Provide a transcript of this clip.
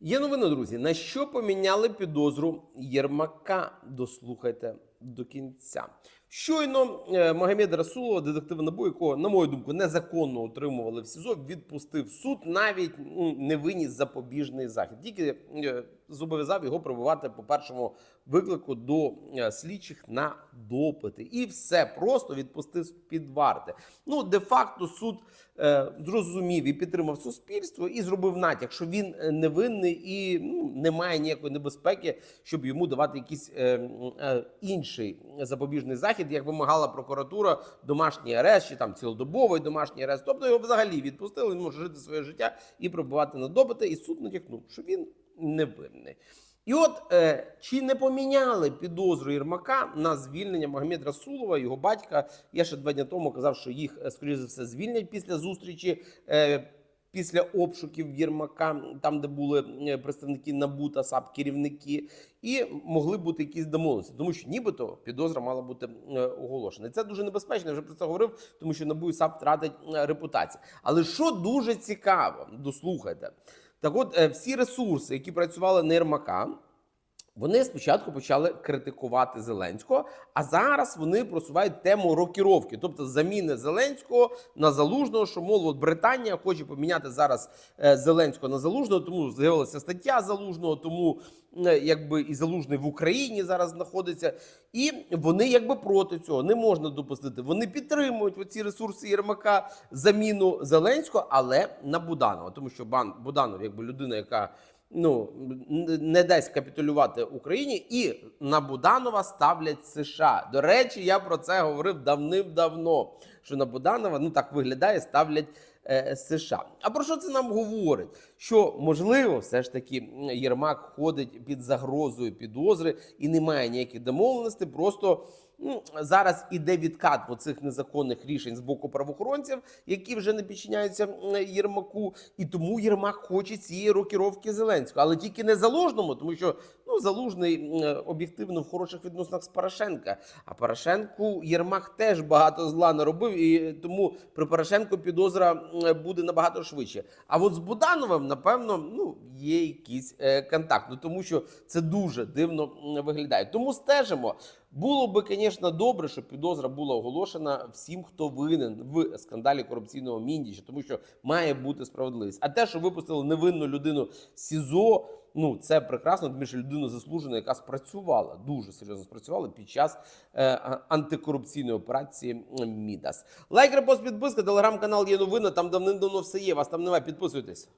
Є новина, друзі. На що поміняли підозру Єрмака? Дослухайте до кінця. Щойно е, Магомед Расулова, детектив НАБУ, якого, на мою думку, незаконно утримували в СІЗО, відпустив суд, навіть ну, не виніс запобіжний захід. Тільки е, зобов'язав його прибувати по першому виклику до е, слідчих на допити. І все просто відпустив під варти. Ну, де-факто суд е, зрозумів і підтримав суспільство і зробив натяк, що він невинний і ну, немає ніякої небезпеки, щоб йому давати якийсь е, е, інший запобіжний захід, як вимагала прокуратура, домашній арешт чи там цілодобовий домашній арешт. Тобто його взагалі відпустили, він може жити своє життя і пробувати на допити. І суд натякнув, що він невинний. І от е, чи не поміняли підозру Єрмака на звільнення Магомед Расулова, його батька? Я ще два дні тому казав, що їх, е, скоріше за все, звільнять після зустрічі. Е, Після обшуків Єрмака, там, де були е, представники НАБУ та САП, керівники, і могли бути якісь домовленості, тому що нібито підозра мала бути е, оголошена. Це дуже небезпечно. Я вже про це говорив, тому що НАБУ і САП втратить е, репутацію. Але що дуже цікаво, дослухайте, так от всі ресурси, які працювали на Єрмака, вони спочатку почали критикувати Зеленського, а зараз вони просувають тему рокіровки, тобто заміни Зеленського на залужного, що мол, от Британія хоче поміняти зараз е, Зеленського на залужного, тому з'явилася стаття залужного, тому е, якби і залужний в Україні зараз знаходиться, і вони якби проти цього не можна допустити. Вони підтримують оці ресурси Єрмака заміну Зеленського, але на Буданова, тому що Бан Буданов, якби людина, яка ну не дасть капітулювати Україні, і на Буданова ставлять США. До речі, я про це говорив давним-давно. Що на Буданова ну так виглядає, ставлять США. А про що це нам говорить? Що можливо, все ж таки Єрмак ходить під загрозою підозри і немає ніяких домовленостей, просто. Ну, зараз іде відкат оцих незаконних рішень з боку правоохоронців, які вже не підчиняються Єрмаку, і тому Єрмак хоче цієї рокіровки Зеленського, але тільки не залужному, тому що залужний об'єктивно в хороших відносинах з Порошенка. А Порошенку Єрмак теж багато зла наробив, і тому при Порошенку підозра буде набагато швидше. А от з Будановим, напевно, ну є якийсь е, контакт, ну тому що це дуже дивно виглядає. Тому стежимо. Було би, звісно, добре, щоб підозра була оголошена всім, хто винен в скандалі корупційного міндіча, тому що має бути справедливість. А те, що випустили невинну людину з СІЗО, ну це прекрасно, тому що людина заслужена, яка спрацювала дуже серйозно спрацювала під час е, антикорупційної операції Мідас. Лайк, репост, підписка, телеграм-канал є новина. Там давним-давно все є. Вас там немає. Підписуйтесь.